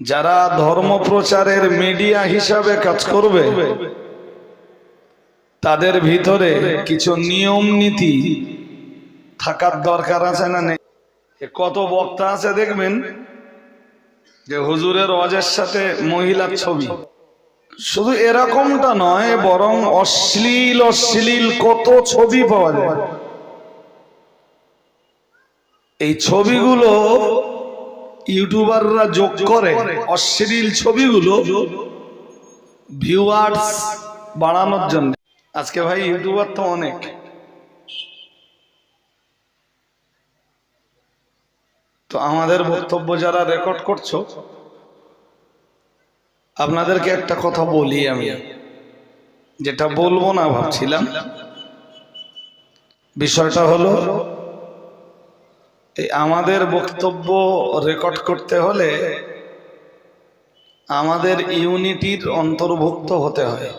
যারা ধর্ম প্রচারের মিডিয়া হিসাবে কাজ করবে, তাদের ভিতরে কিছু নিয়ম নীতি থাকার দরকার আছে না নেই? কত বক্তা আছে দেখবেন যে হুজুরের অজের সাথে মহিলার ছবি। শুধু এরকমটা নয়, বরং অশ্লীল অশ্লীল কত ছবি পাওয়া যায়। এই ছবিগুলো ইউটিউবাররা যোগ করে অশ্লীল ছবিগুলো ভিউয়ার্স বাড়ানোর জন্য। আজকে ভাই ইউটিউবার তো অনেক। তো আমাদের বক্তব্য যারা রেকর্ড করছ, আপনাদেরকে একটা কথা বলি আমি, যেটা বলব না ভাবছিলাম। বিষয়টা হলো এই আমাদের বক্তব্য রেকর্ড করতে হলে আমাদের ইউনিটির অন্তর্ভুক্ত হতে হয়।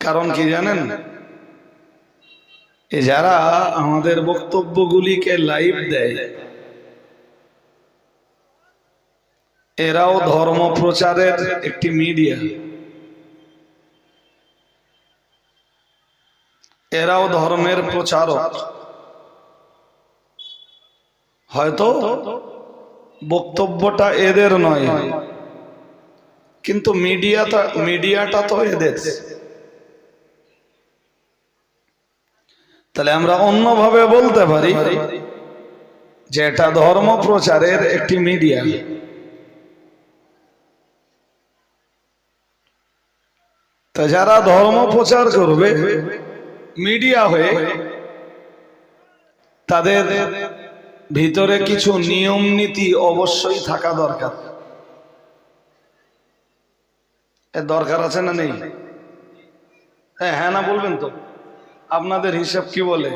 কারণ কি জানেন? যারা আমাদের বক্তব্যগুলিকে লাইভ দেয়, এরাও ধর্ম প্রচারের একটি মিডিয়া এরাও ধর্মের প্রচারক। হয়তো বক্তব্যটা এদের নয়, কিন্তু মিডিয়াটা মিডিয়াটা তো এদের। তাহলে আমরা অন্যভাবে বলতে পারি যে এটা ধর্ম প্রচারের একটি মিডিয়া। তা যারা ধর্ম প্রচার করবে মিডিয়া হয়ে তাদের ভিতরে কিছু নিয়ম নীতি অবশ্যই থাকা দরকার। দরকার আছে না নেই? হ্যাঁ হ্যাঁ না বলবেন তো। আপনাদের হিসাব কি বলে?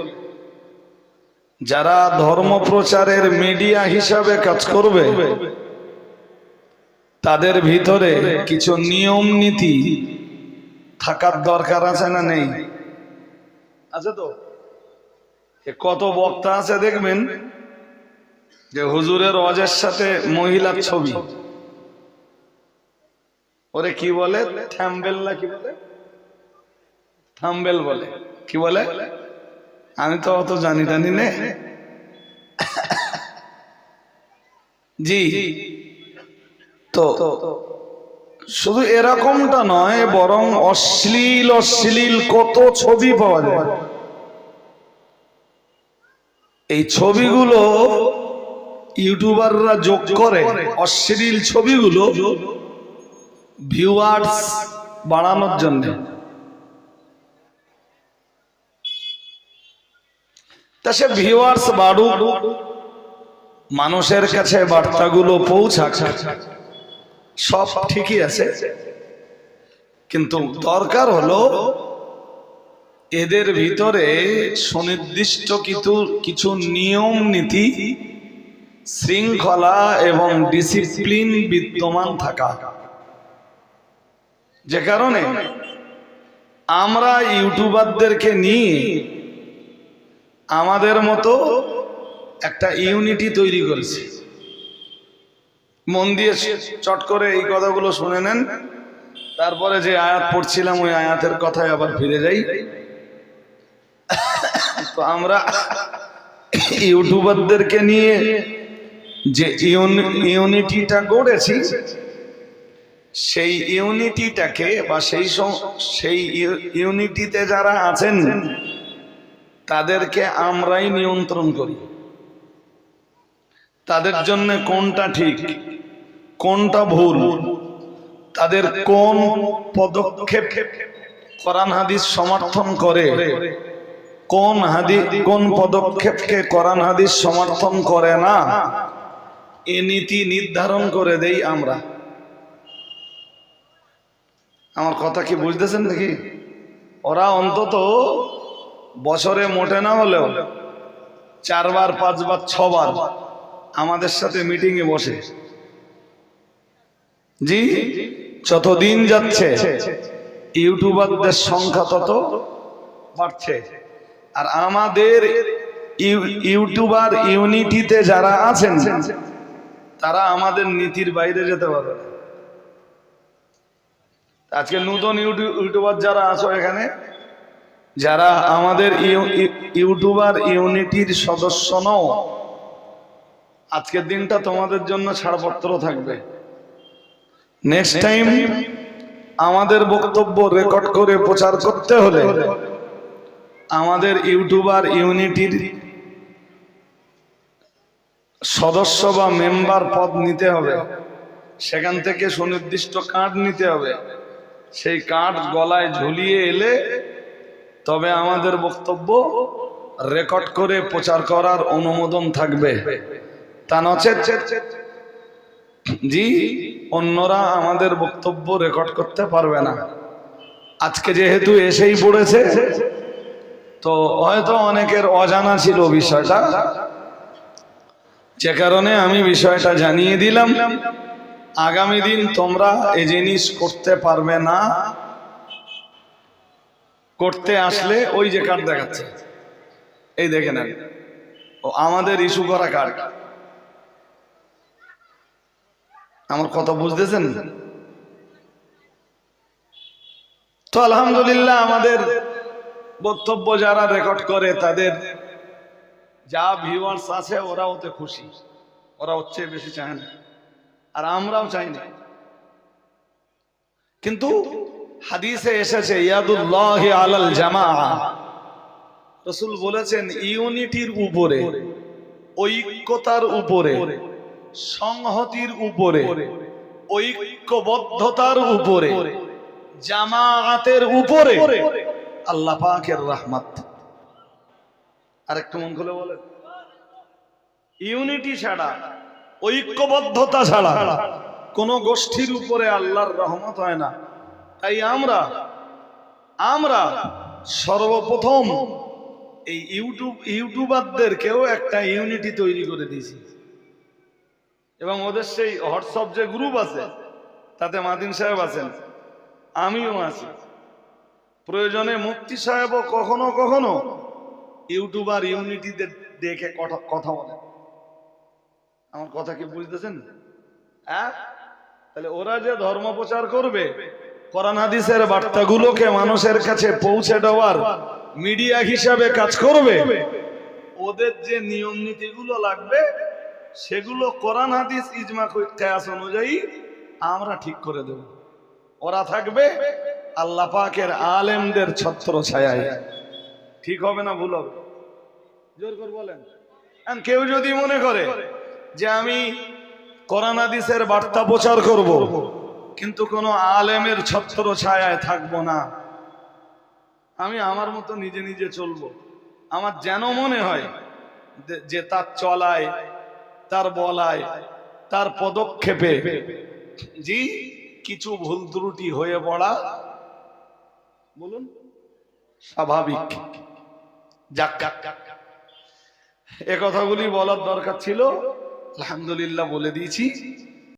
যারা ধর্ম প্রচারের মিডিয়া হিসাবে কাজ করবে, তাদের ভিতরে কিছু নিয়ম নীতি থাকার দরকার আছে না নেই? আছে তো? কত বক্তা আছে দেখবেন? যে হুজুরের অজের সাথে মহিলার ছবি। ওরে কি বলে? থ্যাম্বেল না কি বলে? থাম্বেল বলে। কি বলে? আমি তো অত জানি টানি নে। জি। তো শুধু এরকমটা নয়, বরং অশ্লীল অশ্লীল কত ছবি পাওয়া যায়। এই ছবিগুলো ইউটিউবাররা যোগ করে। অশ্লীল ছবিগুলো ভিউয়ার্স বাড়ানোর জন্য। তা সে ভিউয়ার্স বাড়ুক, মানুষের কাছে বার্তাগুলো পৌঁছাক। সব ঠিকই আছে। কিন্তু দরকার হলো এদের ভিতরে সুনির্দিষ্ট কিছু কিছু নিয়ম নীতি, শৃঙ্খলা এবং ডিসিপ্লিন বিদ্যমান থাকা। যে কারণে আমরা ইউটিউবারদেরকে নিয়ে আমাদের মতো একটা ইউনিটি তৈরি করেছি। মন দিয়ে চট করে এই কথাগুলো শুনে নেন। তারপরে যে আয়াত পড়ছিলাম, ওই আয়াতের কথায় আবার ফিরে যাই। তো আমরা ইউটিউবারদেরকে নিয়ে যে ইউনিটিটা গড়েছি, সেই ইউনিটিটাকে বা সেই সেই ইউনিটিতে যারা আছেন, তাদেরকে আমরাই নিয়ন্ত্রণ করি। তাদের জন্য কোনটা ঠিক? কোনটা ভুল? তাদের কোন পদক্ষেপ কোরআন হাদিস সমর্থন করে? কোন হাদিস কোন পদক্ষেপকে কোরআন হাদিস সমর্থন করে না? এ নীতি নির্ধারণ করে দেই আমরা। আমার কথা কি বুঝতেছেন নাকি? ওরা অন্তত বছরে মোটে না হলেও চারবার, পাঁচবার, ছবার আমাদের সাথে মিটিং এ বসে। জি যত দিন যাচ্ছে, ইউটিউবারদের সংখ্যা তত বাড়ছে। আর আমাদের ইউ- ইউটিউবার ইউনিটিতে যারা আছেন, তারা আমাদের নীতির বাইরে যেতে পারবে আজকে নতুন ইউটিউবার যারা আছো এখানে, যারা আমাদের ইউ- ইউ- ইউটিউবার ইউনিটির সদস্য নও, আজকের দিনটা তোমাদের জন্য ছাড়পত্র থাকবে। নেক্সট টাইম আমাদের বক্তব্য রেকর্ড করে প্রচার করতে হলে আমাদের ইউটিউবার ইউনিটির সদস্য বা মেম্বার পদ নিতে হবে। সেখান থেকে সুনির্দিষ্ট কার্ড নিতে হবে। সেই কার্ড গলায় ঝুলিয়ে এলে তবে আমাদের বক্তব্য রেকর্ড করে প্রচার করার অনুমোদন থাকবে। তা নচেত। জি, অন্যরা আমাদের বক্তব্য রেকর্ড করতে পারবে না। আজকে যেহেতু এসেই পড়েছে, তো হয়তো অনেকের অজানা ছিল বিষয়টা। যে কারণে আমি বিষয়টা জানিয়ে দিলাম, আগামী দিন তোমরা এ জিনিস করতে পারবে না। করতে আসলে ওই যে কার্ড দেখাচ্ছে, এই দেখে নেন। ও, আমাদের ইস্যু করা কার্ড আমার কথা বুঝতেছেন? তো আলহামদুলিল্লাহ আমাদের বক্তব্য যারা রেকর্ড করে তাদের যা ভিউয়ার্স আছে ওরা ওতে খুশি। ওরা হচ্ছে বেশি চায় না। আর আমরাও চাই না। কিন্তু হাদিসে এসেছে, ইয়াদুল্লাহ আলাল জামা রসুল বলেছেন, ইউনিটির উপরে, ঐক্যতার উপরে। সংহতির উপরে ঐক্যবদ্ধতার উপরে জামায়াতের উপরে। আল্লাহ পাকের রহমত। আরেকটু মন খুলে বলেন। ইউনিটি ছাড়া ঐক্যবদ্ধতা ছাড়া কোন গোষ্ঠীর উপরে আল্লাহর রহমত হয় না। তাই আমরা আমরা সর্বপ্রথম এই ইউটিউব ইউটিউবারদেরকেও একটা ইউনিটি তৈরি করে দিয়েছি। এবং ওদের সেই হোয়াটসঅ্যাপ যে গ্রুপ আছে, তাতে মাদিন সাহেব আছেন, আমিও আছি। প্রয়োজনে মুক্তি সাহেবও কখনো কখনো ইউটিউবার ইউনিটিদের দেখে কথা- বলে। আমার কথা কি বুঝতেছেন? হ্যাঁ তাহলে ওরা যে ধর্ম প্রচার করবে, কোরআন হাদিসের বার্তাগুলোকে মানুষের কাছে পৌঁছে দেওয়ার মিডিয়া হিসাবে কাজ করবে, ওদের যে নিয়ম নীতিগুলো লাগবে সেগুলো কোরআন, হাদিস, ইজমা কেয়াস অনুযায়ী আমরা ঠিক করে দেব। ওরা থাকবে আল্লাহ পাকের আলেমদের ছত্র ছায়ায়। ঠিক হবে না ভুল হবে? জোর করে বলেন। কেউ যদি মনে করে যে আমি কোরআন, হাদিসের বার্তা প্রচার করব, কিন্তু কোনো আলেমের ছত্র ছায়ায় থাকব না। আমি আমার মতো নিজে নিজে চলবো। আমার যেন মনে হয় যে তার চলায় তার বলায়, তার পদক্ষেপে। জি, কিছু ভুল ত্রুটি হয়ে পড়া। বলুন, স্বাভাবিক। যাক। এ কথাগুলি বলার দরকার ছিল। আলহামদুলিল্লাহ বলে দিয়েছি।